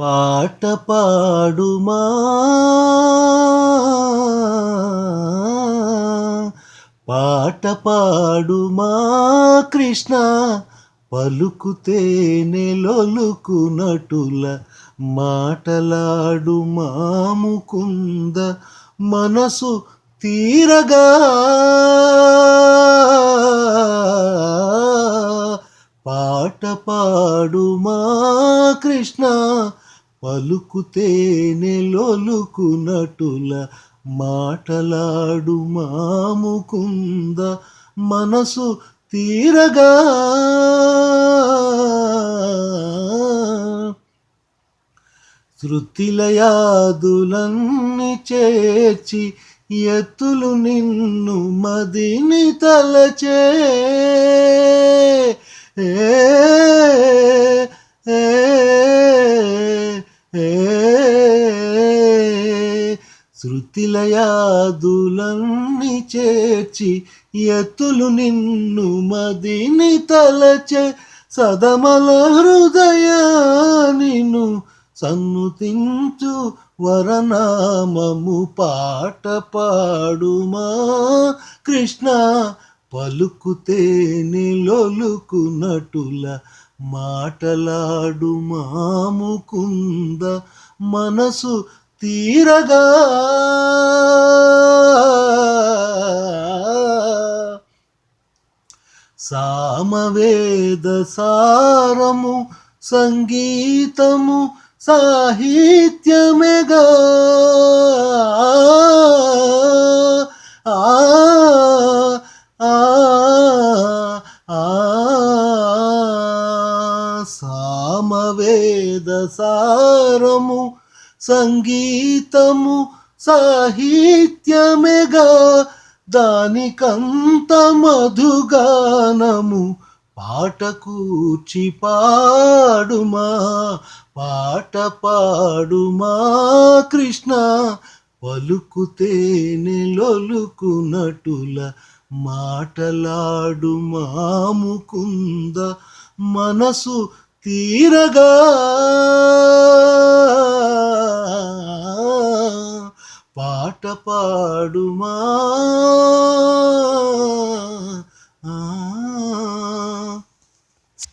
పాట పాడుమా? పాట పాడుమా కృష్ణ? పలుకుతే నెలొలుకు నటుల మాటలాడు మాముకుంద మనసు తీరగా? పాట పాడుమా కృష్ణ? పలుకుతే నెలొలుకునటుల మాటలాడు మాముకుంద మనసు తీరగా. శృతిలయాదులన్నీ చేర్చి ఎత్తులు నిన్ను మదిని తలచే. శృతిలయాదులన్నీ చేర్చి ఎత్తులు నిన్ను మదిని తలచే సదమల హృదయానిను సన్నుతించు వరనామము పాట పాడుమా కృష్ణ పలుకుతే నిలొలుకు నటుల మాటలాడు మాముకుంద మనసు తీరగా. సామవేద సారము సంగీతము సాహిత్యమేగా. సామవేద సారము సంగీతము సాహిత్యమేగా దానికంత మధుగానము పాట కూర్చి పాడుమా పాట పాడుమా కృష్ణ. పలుకుతే లొలుకునటుల మాటలాడు మాముకుంద మనసు తీరగా. పాట పాడుమా